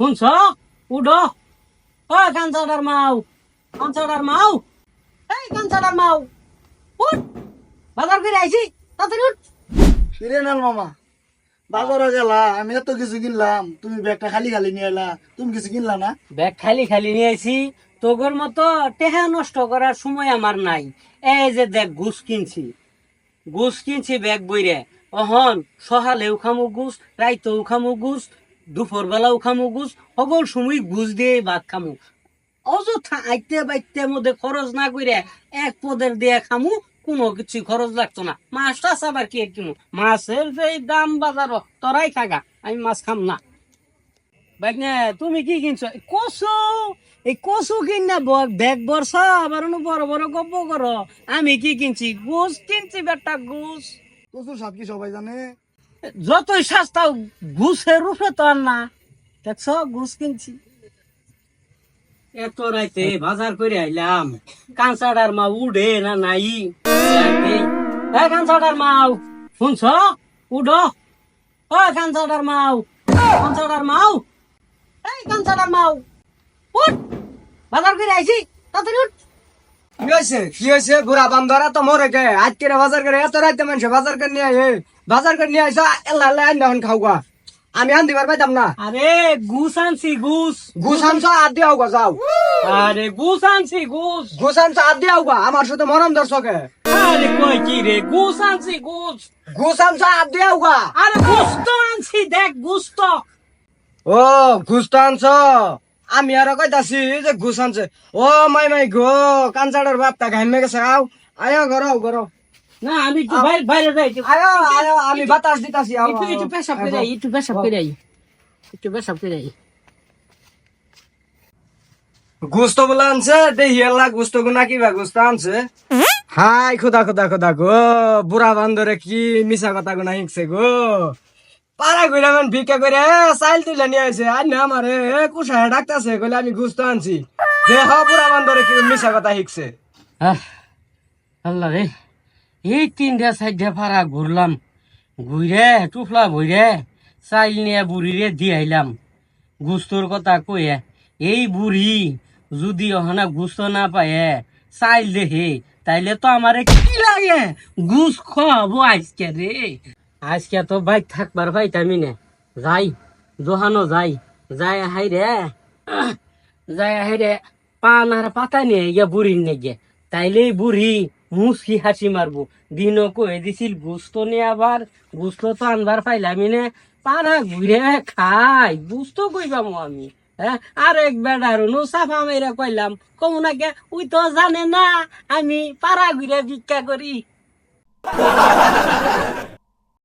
শুনছ? উড ও কাঞ্চাডার মাও কাঞ্চাডার মাও এই কাঞ্চাডার মাও উঠ। বাজার করে আইছি। তাড়াতাড়ি উঠ। ফিরে নাল মামা। বাজারে গেলা আমি এত কিছু কিনলাম তুমি ব্যাগটা খালি খালি নিয়ে এলা তুমি কিছু কিনলা না? ব্যাগ খালি খালি নিয়ে আইছি। তোগর মতো টেহা নষ্ট করার সময় আমার নাই। এই যে দেখ গুছ কিনছি। গুছ কিনছি ব্যাগ বইরে। অহন সহালেও খামু গুছ রাইতেও খামু গুছ দুপুর বেলাও খামু গুছ সকল সময় গুছ দিয়ে ভাত খামু। অযথা আইতে বাইতে মধ্যে খরচ না করে এক পদের দিয়ে খামু, কোনো কিছু খরচ লাগতো না। মাছটা আবার কি কিনু? মাছের যে দাম বাজার, তোরাই থাকা আমি মাছ খাম না। বাইকনে তুমি কি কিনছো? কচু, এই কচু কিনা ব্যাগ বর্ষ আবার বড় বড় গপ্প করো। আমি কি কিনছি? গুছ কিনছি বেটা গুছ প্রচুর সাত কি সবাই জানে? যতই সস্তা ঘুষের রূপে তো আর না। দেখছ, ঘুষ কিনছি। এত রাইতে বাজার করে আইলাম। কাঁচাডার মা উড়ে না নাই? হ্যাঁ কাঁচাডার মাও, শুনছ? উড। ও, কাঁচাডার মাও কাঁচাডার মাও। এই, কাঁচাডার মাও, উঠ। বাজার করে আইছি, তাড়াতাড়ি উঠ। কি হয়েছে? কি হয়েছে? বুড়া বান্দরা তো মরে গে আজকে বাজার করে এত রাইতে মানুষ বাজার করে নিয়ে আয়। বাজার করে নিয়ে আইসা এল্লা এল্লা আইন এখন খাও গা আমি আন দিবার পাইতাম না। আরে ঘুষ আনছি ঘুষ। ঘুষ আনছো আর দিয়ে গা যাও। আরে ঘুষ আনছি ঘুষ। ঘুষ আনছো আর দিয়ে গা আমার সাথে মরম দর্শকে। আরে কই কি রে? ঘুষ আনছি ঘুষ। ঘুষ আনছো আর দিয়ে গা আরে ঘুষ তো আনছি দেখ ঘুষ তো। ও ঘুষ তো আনছো। আমি আর কইতাছি যে ঘুষ আনছে। ও মাই মাই গো কাঞ্চাড়ের বাপটা ঘাইমে গেছে আও। আয়ো ঘর ঘর না আমি একটু বাইরে বাইরে যাই আয়ো আয়ো আমি বাতাস দিতাছি আও একটু একটু পেশাব করে আই একটু পেশাব করে আই একটু পেশাব করে আই গুস্ত বলে আনছে দেখি এলা গুস্ত গুনা কিবা গুস্ত আনছে। হাই খোদা খোদা খোদা গো বুড়া বান্দরে কি মিছা কথা গুনা শিখছে গো। পাড়া কইরা মান ভিক্ষা করে চাইল তুলে নিয়ে আইছে আর না আমারে কুসায় ডাকতাছে, কইলে আমি গুস্ত আনছি। দে হ, বুড়া বান্দরে কি মিছা কথা শিখছে আল্লাহ রে, এই তিনটা চারটা ফাড়া ঘুরলাম ঘুরে টুফলা ভইরে, চাইল নিয়ে বুড়িরে দিয়ে আইলাম। গুস্তর কথা কয়ে, এই বুড়ি যদি ওখানে গুস্ত না পায়ে, চাইল দেখে তাইলে তো আমারে কি লাগে? গুস খাব আজকে রে। আজকে তো বাইক থাকবার পাইতামি না যাই, জোহানো যাই। যাই হাই রে। যাই হাই রে। পান আর পাতা নিয়ে গিয়া বুড়ির নিয়ে গিয়ে তাইলে বুড়ি মুসকি হাসি মারবো। দিনও কয়ে দিছিল গুস্ত নিয়ে আবার। গুস্ত তো আনবার পাইলামি নে পাড়া ঘুরে খাই। গুস্ত কইবাম আমি। হ্যাঁ? আর এক বেড়ার নো সাফা মেরে কইলাম, কমু নাকে উই তো জানে না। আমি পাড়া ঘুরে ভিক্ষা করি।